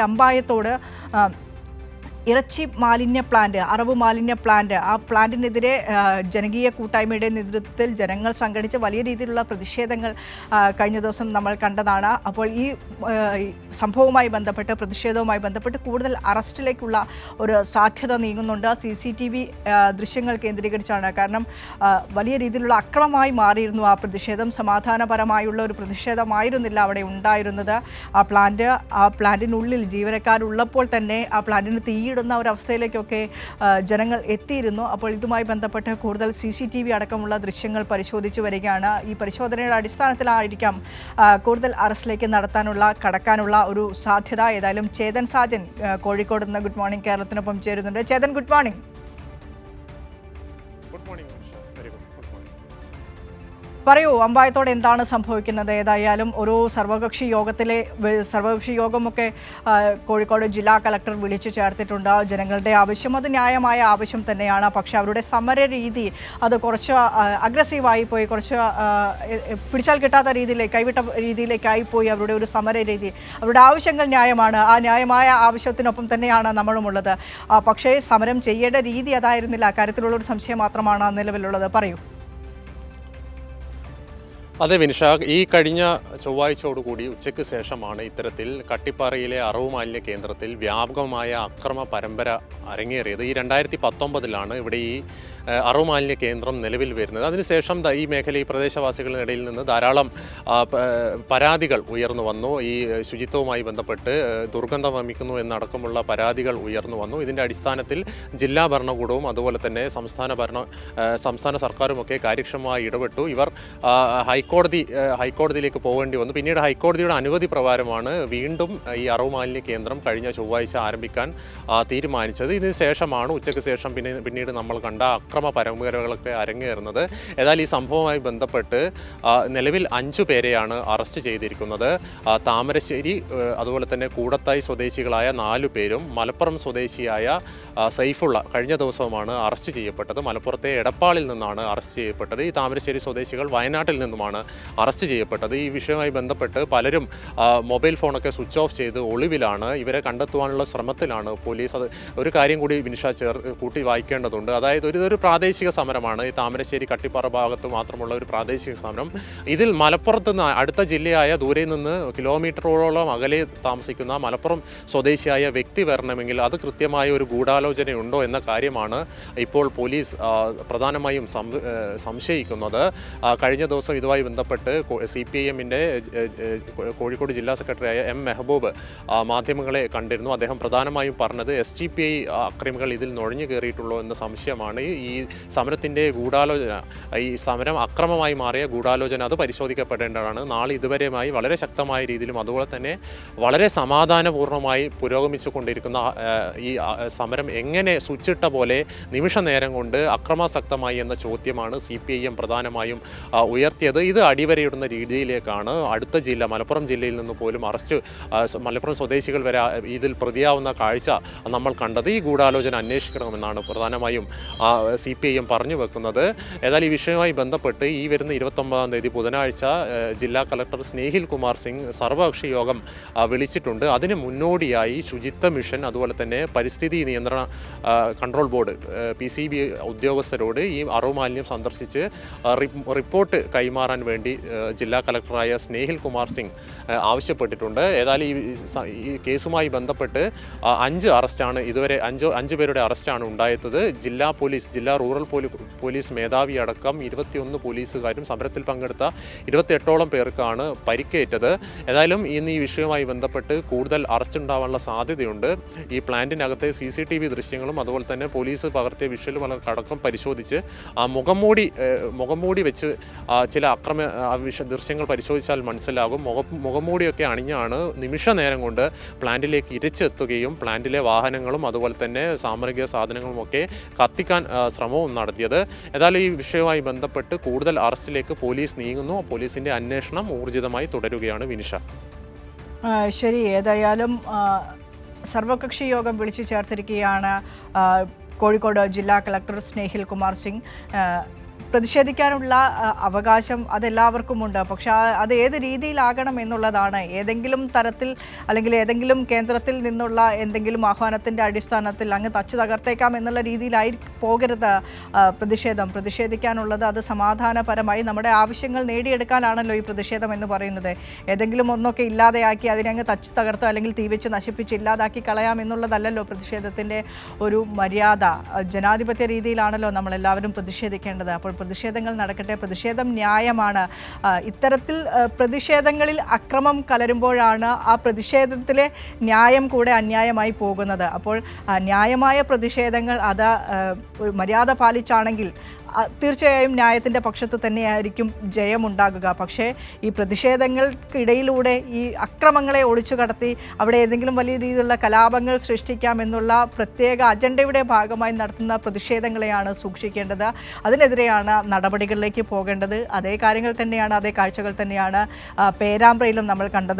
അമ്പായത്തോട് ഇറച്ചി മാലിന്യ പ്ലാന്റ് അറവ് മാലിന്യ പ്ലാന്റ് ആ പ്ലാന്റിനെതിരെ ജനകീയ കൂട്ടായ്മയുടെ നേതൃത്വത്തിൽ ജനങ്ങൾ സംഘടിച്ച് വലിയ രീതിയിലുള്ള പ്രതിഷേധങ്ങൾ കഴിഞ്ഞ ദിവസം നമ്മൾ കണ്ടതാണ്. അപ്പോൾ ഈ സംഭവവുമായി ബന്ധപ്പെട്ട് പ്രതിഷേധവുമായി ബന്ധപ്പെട്ട് കൂടുതൽ അറസ്റ്റിലേക്കുള്ള ഒരു സാധ്യത നീങ്ങുന്നുണ്ട്. സി സി ടി വി ദൃശ്യങ്ങൾ കേന്ദ്രീകരിച്ചാണ്. കാരണം വലിയ രീതിയിലുള്ള അക്രമമായി മാറിയിരുന്നു ആ പ്രതിഷേധം. സമാധാനപരമായുള്ള ഒരു പ്രതിഷേധമായിരുന്നില്ല അവിടെ ഉണ്ടായിരുന്നത്. ആ പ്ലാന്റ് ആ പ്ലാന്റിനുള്ളിൽ ജീവനക്കാരുള്ളപ്പോൾ തന്നെ ആ പ്ലാന്റിന് തീയിടുന്ന ഒരവസ്ഥയിലേക്കൊക്കെ ജനങ്ങൾ എത്തിയിരുന്നു. അപ്പോൾ ഇതുമായി ബന്ധപ്പെട്ട് കൂടുതൽ സി സി ടി വി അടക്കമുള്ള ദൃശ്യങ്ങൾ പരിശോധിച്ചു വരികയാണ്. ഈ പരിശോധനയുടെ അടിസ്ഥാനത്തിലായിരിക്കാം കൂടുതൽ അറസ്റ്റിലേക്ക് നടത്താനുള്ള കടക്കാനുള്ള ഒരു സാധ്യത. ഏതായാലും ചേതൻ സാജൻ കോഴിക്കോട് നിന്ന് ഗുഡ് മോർണിംഗ് കേരളത്തിനൊപ്പം ചേരുന്നുണ്ട്. Chetan good morning. പറയൂ അമ്പായത്തോടെ എന്താണ് സംഭവിക്കുന്നത്? ഏതായാലും ഒരു സർവകക്ഷി യോഗത്തിലെ സർവകക്ഷി യോഗമൊക്കെ കോഴിക്കോട് ജില്ലാ കളക്ടർ വിളിച്ചു ചേർത്തിട്ടുണ്ട്. ജനങ്ങളുടെ ആവശ്യം അത് ന്യായമായ ആവശ്യം തന്നെയാണ്. പക്ഷേ അവരുടെ സമര രീതി അത് കുറച്ച് അഗ്രസീവായി പോയി കുറച്ച് പിടിച്ചാൽ കിട്ടാത്ത രീതിയിലേക്ക് കൈവിട്ട രീതിയിലേക്കായി പോയി അവരുടെ ഒരു സമര രീതി. അവരുടെ ആവശ്യങ്ങൾ ന്യായമാണ്. ആ ന്യായമായ ആവശ്യത്തിനൊപ്പം തന്നെയാണ് നമ്മളുമുള്ളത്. പക്ഷേ സമരം ചെയ്യേണ്ട രീതി അതായിരുന്നില്ല. അക്കാര്യത്തിലുള്ള ഒരു സംശയം മാത്രമാണ് നിലവിലുള്ളത്. പറയൂ. അതെ വിനിഷ ഈ കഴിഞ്ഞ ചൊവ്വാഴ്ചയോടുകൂടി ഉച്ചയ്ക്ക് ശേഷമാണ് ഇത്തരത്തിൽ കട്ടിപ്പാറയിലെ അറവുമാലിന്യ കേന്ദ്രത്തിൽ വ്യാപകമായ അക്രമ പരമ്പര അരങ്ങേറിയത്. ഈ രണ്ടായിരത്തി പത്തൊമ്പതിലാണ് ഇവിടെ ഈ അറുമാലിന്യ കേന്ദ്രം നിലവിൽ വരുന്നത്. അതിനുശേഷം ഈ മേഖല ഈ പ്രദേശവാസികളുടെ ഇടയിൽ നിന്ന് ധാരാളം പരാതികൾ ഉയർന്നു വന്നു. ഈ ശുചിത്വവുമായി ബന്ധപ്പെട്ട് ദുർഗന്ധം വമിക്കുന്നു എന്നടക്കമുള്ള പരാതികൾ ഉയർന്നു വന്നു. ഇതിന്റെ അടിസ്ഥാനത്തിൽ ജില്ലാ ഭരണകൂടവും അതുപോലെ തന്നെ സംസ്ഥാന ഭരണ സംസ്ഥാന സർക്കാരുമൊക്കെ കാര്യക്ഷമമായി ഇടപെട്ടു. ഇവർ ഹൈക്കോടതി ഹൈക്കോടതിയിലേക്ക് പോകേണ്ടി വന്നു. പിന്നീട് ഹൈക്കോടതിയുടെ അനുമതി പ്രകാരമാണ് വീണ്ടും ഈ അറുമാലിന്യ കേന്ദ്രം കഴിഞ്ഞ ചൊവ്വാഴ്ച ആരംഭിക്കാൻ തീരുമാനിച്ചത്. ഇതിന് ശേഷമാണ് ഉച്ചയ്ക്ക് ശേഷം പിന്നെ പിന്നീട് നമ്മൾ കണ്ട അക്രമ പരമ്പരകളൊക്കെ അരങ്ങേറുന്നത്. ഏതായാലും ഈ സംഭവവുമായി ബന്ധപ്പെട്ട് നിലവിൽ അഞ്ചു പേരെയാണ് അറസ്റ്റ് ചെയ്തിരിക്കുന്നത്. താമരശ്ശേരി അതുപോലെ തന്നെ കൂടത്തായി സ്വദേശികളായ നാലു പേരും മലപ്പുറം സ്വദേശിയായ സൈഫുള്ള കഴിഞ്ഞ ദിവസവുമാണ് അറസ്റ്റ് ചെയ്യപ്പെട്ടത്. മലപ്പുറത്തെ എടപ്പാളിൽ നിന്നാണ് അറസ്റ്റ് ചെയ്യപ്പെട്ടത്. ഈ താമരശ്ശേരി സ്വദേശികൾ വയനാട്ടിൽ നിന്നുമാണ് അറസ്റ്റ് ചെയ്യപ്പെട്ടത്. ഈ വിഷയവുമായി ബന്ധപ്പെട്ട് പലരും മൊബൈൽ ഫോണൊക്കെ സ്വിച്ച് ഓഫ് ചെയ്ത് ഒളിവിലാണ്. ഇവരെ കണ്ടെത്തുവാനുള്ള ശ്രമത്തിലാണ് പോലീസ് അത് ഒരു കാര്യം കൂടി വിനിഷ ചേർ കൂട്ടി വായിക്കേണ്ടതുണ്ട്. അതായത് ഒരു ഒരു പ്രാദേശിക സമരമാണ്. ഈ താമരശ്ശേരി കട്ടിപ്പാറ ഭാഗത്ത് മാത്രമുള്ള ഒരു പ്രാദേശിക സമരം. ഇതിൽ മലപ്പുറത്ത് നിന്ന് അടുത്ത ജില്ലയായ ദൂരെ നിന്ന് കിലോമീറ്ററോളം അകലെ താമസിക്കുന്ന മലപ്പുറം സ്വദേശിയായ വ്യക്തി വരണമെങ്കിൽ അത് കൃത്യമായ ഒരു ഗൂഢാലോചനയുണ്ടോ എന്ന കാര്യമാണ് ഇപ്പോൾ പോലീസ് പ്രധാനമായും സംശയിക്കുന്നത്. കഴിഞ്ഞ ദിവസം ഇതുമായി ബന്ധപ്പെട്ട് സി പി ഐ എമ്മിന്റെ കോഴിക്കോട് ജില്ലാ സെക്രട്ടറിയായ എം മെഹബൂബ് മാധ്യമങ്ങളെ കണ്ടിരുന്നു. അദ്ദേഹം പ്രധാനമായും പറഞ്ഞത് എസ് ജി പി ഐ അക്രമികൾ ഇതിൽ നുഴഞ്ഞു കയറിയിട്ടുള്ളൂ എന്ന സംശയമാണ്. ഈ സമരത്തിന്റെ ഗൂഢാലോചന ഈ സമരം അക്രമമായി മാറിയ ഗൂഢാലോചന അത് പരിശോധിക്കപ്പെടേണ്ടതാണ്. നാളെ ഇതുവരെയുമായി വളരെ ശക്തമായ രീതിയിലും അതുപോലെ തന്നെ വളരെ സമാധാനപൂർണമായി പുരോഗമിച്ചു കൊണ്ടിരിക്കുന്ന ഈ സമരം എങ്ങനെ സ്വിച്ചിട്ട പോലെ നിമിഷ നേരം കൊണ്ട് അക്രമാസക്തമായി എന്ന ചോദ്യമാണ് സി പി ഐ എം പ്രധാനമായും ഉയർത്തിയത്. ഇത് അടിവരയിടുന്ന രീതിയിലേക്കാണ്. അടുത്ത ജില്ല മലപ്പുറം ജില്ലയിൽ നിന്ന് പോലും അറസ്റ്റ് മലപ്പുറം സ്വദേശികൾ വരെ ഇതിൽ പ്രതിയാവുന്ന കാഴ്ച നമ്മൾ കണ്ടത്. ഈ ഗൂഢാലോചന അന്വേഷിക്കണമെന്നാണ് പ്രധാനമായും സി പി ഐ എം പറഞ്ഞു വെക്കുന്നത്. ഏതായാലും ഈ വിഷയവുമായി ബന്ധപ്പെട്ട് ഈ വരുന്ന ഇരുപത്തൊമ്പതാം തീയതി ബുധനാഴ്ച ജില്ലാ കളക്ടർ സ്നേഹിൽ കുമാർ സിംഗ് സർവകക്ഷി യോഗം വിളിച്ചിട്ടുണ്ട്. അതിന് മുന്നോടിയായി ശുചിത്വ മിഷൻ അതുപോലെ തന്നെ പരിസ്ഥിതി നിയന്ത്രണ control board P C B ഉദ്യോഗസ്ഥരോട് ഈ അറുമാലിന്യം സന്ദർശിച്ച് റിപ്പോർട്ട് കൈമാറാൻ വേണ്ടി ജില്ലാ കളക്ടറായ സ്നേഹിൽ കുമാർ സിംഗ് ആവശ്യപ്പെട്ടിട്ടുണ്ട്. ഏതായാലും ഈ കേസുമായി ബന്ധപ്പെട്ട് അഞ്ച് അറസ്റ്റാണ് ഇതുവരെ അഞ്ച് അഞ്ച് പേരുടെ അറസ്റ്റാണ് ഉണ്ടായത്. ജില്ലാ പോലീസ് ജില്ലാ റൂറൽ പോലീ പോലീസ് മേധാവി അടക്കം ഇരുപത്തിയൊന്ന് പോലീസുകാരും സമരത്തിൽ പങ്കെടുത്ത ഇരുപത്തിയെട്ടോളം പേർക്കാണ് പരിക്കേറ്റത്. ഏതായാലും ഇന്ന് ഈ വിഷയവുമായി ബന്ധപ്പെട്ട് കൂടുതൽ അറസ്റ്റ് ഉണ്ടാവാനുള്ള സാധ്യതയുണ്ട്. ഈ പ്ലാന്റിനകത്തെ സി സി ടി വി ദൃശ്യങ്ങളും അതുപോലെ തന്നെ പോലീസ് പകർത്തിയ വിഷ്വലും അടക്കം പരിശോധിച്ച് ആ മുഖംമൂടി മുഖംമൂടി വെച്ച് ചില അക്രമ ദൃശ്യങ്ങൾ പരിശോധിച്ചാൽ മനസ്സിലാകും. മുഖ മുഖംമൂടിയൊക്കെ അണിഞ്ഞാണ് നിമിഷ നേരം കൊണ്ട് പ്ലാന്റിലേക്ക് ഇരച്ചെത്തുകയും പ്ലാന്റിലെ വാഹനങ്ങളും അതുപോലെ തന്നെ സാമരിക സാധനങ്ങളുമൊക്കെ കത്തിക്കാൻ ശ്രമവും നടത്തിയത്. ഏതായാലും ഈ വിഷയവുമായി ബന്ധപ്പെട്ട് കൂടുതൽ അറസ്റ്റിലേക്ക് പോലീസ് നീങ്ങുന്നു. പോലീസിന്റെ അന്വേഷണം ഊർജിതമായി തുടരുകയാണ് വിനിഷ. ശരി. ഏതായാലും സർവകക്ഷി യോഗം വിളിച്ചു ചേർത്തിരിക്കുകയാണ് കോഴിക്കോട് ജില്ലാ കളക്ടർ സ്നേഹിൽ കുമാർ സിംഗ്. പ്രതിഷേധിക്കാനുള്ള അവകാശം അതെല്ലാവർക്കുമുണ്ട്. പക്ഷെ അത് ഏത് രീതിയിലാകണം എന്നുള്ളതാണ്. ഏതെങ്കിലും തരത്തിൽ അല്ലെങ്കിൽ ഏതെങ്കിലും കേന്ദ്രത്തിൽ നിന്നുള്ള എന്തെങ്കിലും ആഹ്വാനത്തിന്റെ അടിസ്ഥാനത്തിൽ അങ്ങ് തച്ചു തകർത്തേക്കാം എന്നുള്ള രീതിയിലായി പോകരുത് പ്രതിഷേധം. പ്രതിഷേധിക്കാനുള്ളത് അത് സമാധാനപരമായി നമ്മുടെ ആവശ്യങ്ങൾ നേടിയെടുക്കാനാണല്ലോ ഈ പ്രതിഷേധം എന്ന് പറയുന്നത്. ഏതെങ്കിലും ഒന്നൊക്കെ ഇല്ലാതെയാക്കി അതിനെ അങ്ങ് തച്ച് തകർത്ത് അല്ലെങ്കിൽ തീവെച്ച് നശിപ്പിച്ച് ഇല്ലാതാക്കി കളയാം എന്നുള്ളതല്ലല്ലോ പ്രതിഷേധത്തിന്റെ ഒരു മര്യാദ. ജനാധിപത്യ രീതിയിലാണല്ലോ നമ്മളെല്ലാവരും പ്രതിഷേധിക്കേണ്ടത്. അപ്പോൾ പ്രതിഷേധങ്ങൾ നടക്കട്ടെ. പ്രതിഷേധം ന്യായമാണ്. ഇത്തരത്തിൽ പ്രതിഷേധങ്ങളിൽ അക്രമം കലരുമ്പോഴാണ് ആ പ്രതിഷേധത്തിലെ ന്യായം കൂടെ അന്യായമായി പോകുന്നത്. അപ്പോൾ ന്യായമായ പ്രതിഷേധങ്ങൾ അത് മര്യാദ പാലിച്ചാണെങ്കിൽ തീർച്ചയായും ന്യായത്തിന്റെ പക്ഷത്ത് തന്നെയായിരിക്കും ജയമുണ്ടാകുക. പക്ഷേ ഈ പ്രതിഷേധങ്ങൾക്കിടയിലൂടെ ഈ അക്രമങ്ങളെ ഒളിച്ചു കടത്തി അവിടെ ഏതെങ്കിലും വലിയ രീതിയിലുള്ള കലാപങ്ങൾ സൃഷ്ടിക്കാമെന്നുള്ള പ്രത്യേക അജണ്ടയുടെ ഭാഗമായി നടത്തുന്ന പ്രതിഷേധങ്ങളെയാണ് സൂക്ഷിക്കേണ്ടത്. അതിനെതിരെയാണ് നടപടികളിലേക്ക് പോകേണ്ടത്. അതേ കാര്യങ്ങൾ തന്നെയാണ് അതേ കാഴ്ചകൾ തന്നെയാണ് പേരാമ്പ്രയിലും നമ്മൾ കണ്ടത്.